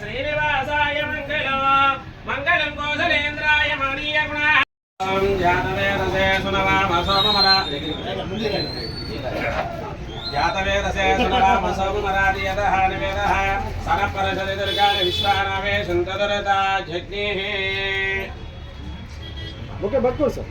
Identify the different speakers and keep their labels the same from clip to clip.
Speaker 1: శ్రీనివాసాయ మంగళం మంగళం కోసలేంద్రాయ మణీయ జాతవేదసే సునవామ జాతవేదసే సునవామ సోమరాజయత నివేద సనపరసరి దుర్గాని విశ్వానామే సంతదరత జగ్ఞే
Speaker 2: ఓకే బట్ సార్.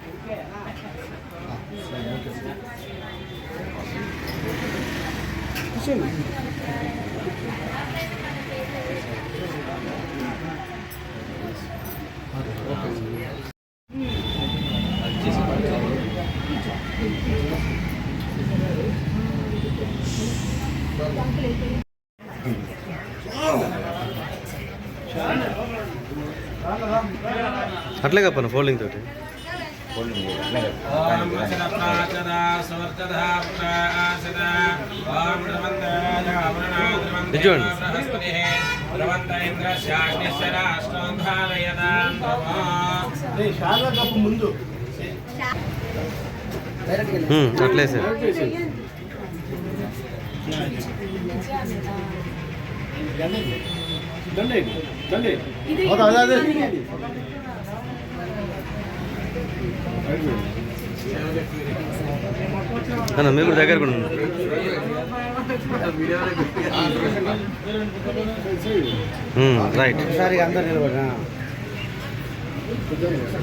Speaker 2: కూర్చోండి
Speaker 3: అట్లే కప్పను ఫోల్డింగ్ తోటి.
Speaker 2: ముందు
Speaker 3: అట్లే సార్
Speaker 2: దండే దండే అదే అదే
Speaker 3: అన్న మీరు కూడా దగ్గర కూడా రైట్
Speaker 2: ఒకసారి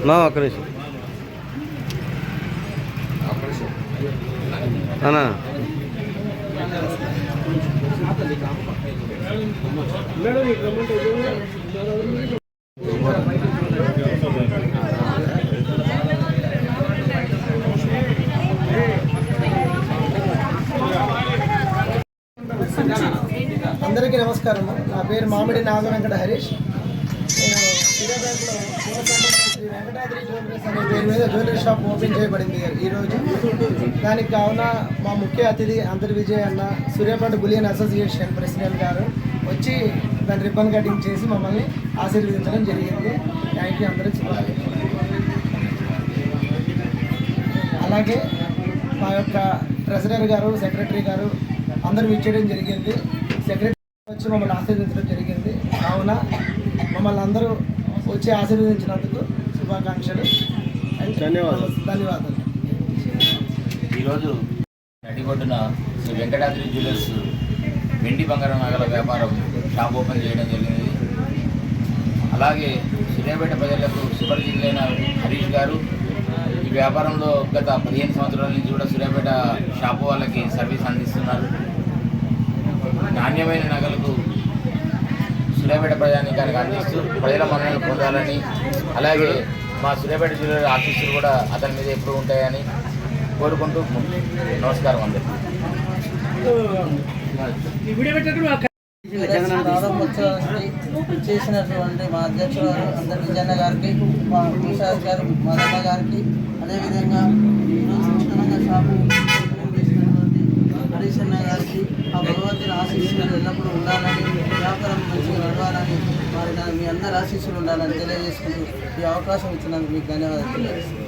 Speaker 3: మా ఒక్క నిమిషం. అన్నా.
Speaker 2: మేడం మీకు రమ్మంటే
Speaker 4: అందరికీ నమస్కారం నా పేరు మామిడి నాగవెంకట హరీష్. నేను సూర్యాపేటలో శ్రీ వెంకటాద్రి జ్యువెలరీస్ అనే పేరు మీద జ్యువెలరీ షాప్ ఓపెన్ చేయబడింది ఈరోజు దానికి కావున మా ముఖ్య అతిథి అంతర్ విజయ్ అన్న సూర్యాపేట బులియన్ అసోసియేషన్ ప్రెసిడెంట్ గారు వచ్చి దాని రిబ్బన్ కటింగ్ చేసి మమ్మల్ని ఆశీర్వదించడం జరిగింది. థ్యాంక్ యూ అందరూ చెప్పాలి. అలాగే మా యొక్క ట్రెజరర్ గారు సెక్రటరీ గారు అందరూ ఇచ్చేయడం జరిగింది. సెక్రటరీ వచ్చి మమ్మల్ని ఆశీర్వదించడం జరిగింది. కావున మమ్మల్ని అందరూ వచ్చి ఆశీర్వదించినందుకు శుభాకాంక్షలు.
Speaker 2: ధన్యవాదాలు.
Speaker 4: ధన్యవాదాలు.
Speaker 5: ఈరోజు నడిగొడ్డున శ్రీ వెంకటాద్రి జ్యువెలర్స్ వెండి బంగారం నగల వ్యాపారం షాప్ ఓపెన్ చేయడం జరిగింది. అలాగే సూర్యాపేట ప్రజలకు సుపరిచితులైన హరీష్ గారు ఈ వ్యాపారంలో గత పదిహేను సంవత్సరాల నుంచి కూడా సూర్యాపేట షాపు వాళ్ళకి సర్వీస్ అందిస్తున్నారు. నాణ్యమైన నగలకు సూర్యాపేట ప్రజానీకానికి అందిస్తూ ప్రజల మన్ననలు పొందాలని అలాగే మా సూర్యాపేట జిల్లా ఆఫీసులు కూడా అతని మీద ఎప్పుడు ఉంటాయని కోరుకుంటూ నమస్కారం అందరికీ.
Speaker 6: చేసినటువంటి మా అధ్యక్షుడు గారు అందరి విజయన్న గారికి మా ప్రసాద్ గారు మదన్న గారికి అదేవిధంగా ఈరోజు ఉచితంగా షాపు అన్న గారికి ఆ భగవంతుని ఆశీస్సులు ఎల్లప్పుడూ ఉండాలని వ్యాపారం మంచిగా నడవాలని వారి మీ అందరి ఆశీస్సులు ఉండాలని తెలియజేసుకుంటూ ఈ అవకాశం ఇచ్చినందుకు మీకు ధన్యవాదాలు. తెలియజేస్తున్నాను